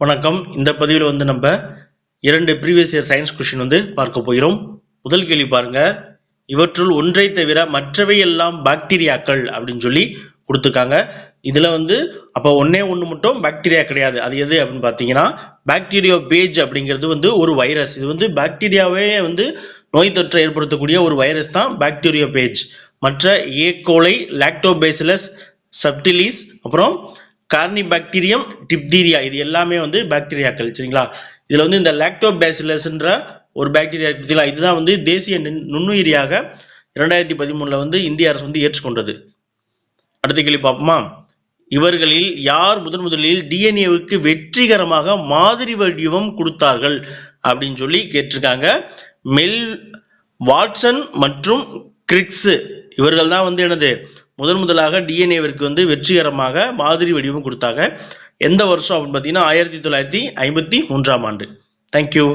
வணக்கம். இந்த பதிவில் வந்து நம்ம இரண்டு ப்ரீவியஸ் இயர் சயின்ஸ் கொஷின் வந்து பார்க்க போகிறோம். முதல் கேள்வி பாருங்க. இவற்றுள் ஒன்றை தவிர மற்றவை எல்லாம் பாக்டீரியாக்கள் அப்படின்னு சொல்லி கொடுத்துருக்காங்க. இதில் வந்து அப்போ ஒன்றே ஒன்று மட்டும் பாக்டீரியா கிடையாது. அது எது அப்படின்னு பார்த்தீங்கன்னா பாக்டீரியோ பேஜ் அப்படிங்கிறது வந்து ஒரு வைரஸ் இது வந்து பாக்டீரியாவே வந்து நோய் தொற்றை ஏற்படுத்தக்கூடிய ஒரு வைரஸ் தான் பாக்டீரியோ பேஜ் மற்ற ஏகோலை லாக்டோபேசிலஸ் சப்டிலிஸ் அப்புறம் கார்னிபாக்டீரியம் டிப்தீரியா இது எல்லாமே வந்து பாக்டீரியாக்கள் சரிங்களா? இதில் வந்து இந்த லாக்டோபேசிலஸ்ன்ற ஒரு பாக்டீரியா பார்த்தீங்களா இதுதான் வந்து தேசிய நுண்- நுண்ணுயிரியாக இரண்டாயிரத்தி பதிமூணில் வந்து இந்திய அரசு வந்து ஏற்றுக்கொண்டது. அடுத்த கேள்வி பார்ப்போமா? இவர்களில் யார் முதன் முதலில் டிஎன்ஏவுக்கு வெற்றிகரமாக மாதிரி வடிவம் கொடுத்தார்கள் அப்படின்னு சொல்லி கேட்டிருக்காங்க. மெல் வாட்சன் மற்றும் கிரிக்ஸு. இவர்கள் தான் வந்து என்னது? முதன் முதலாக டிஎன்ஏவிற்கு வந்து வெற்றிகரமாக மாதிரி வடிவம் கொடுத்தாங்க எந்த வருஷம் அப்படின்னு பார்த்தீங்கன்னா ஆயிரத்தி தொள்ளாயிரத்தி ஐம்பத்தி மூன்றாம் ஆண்டு. தேங்க்யூ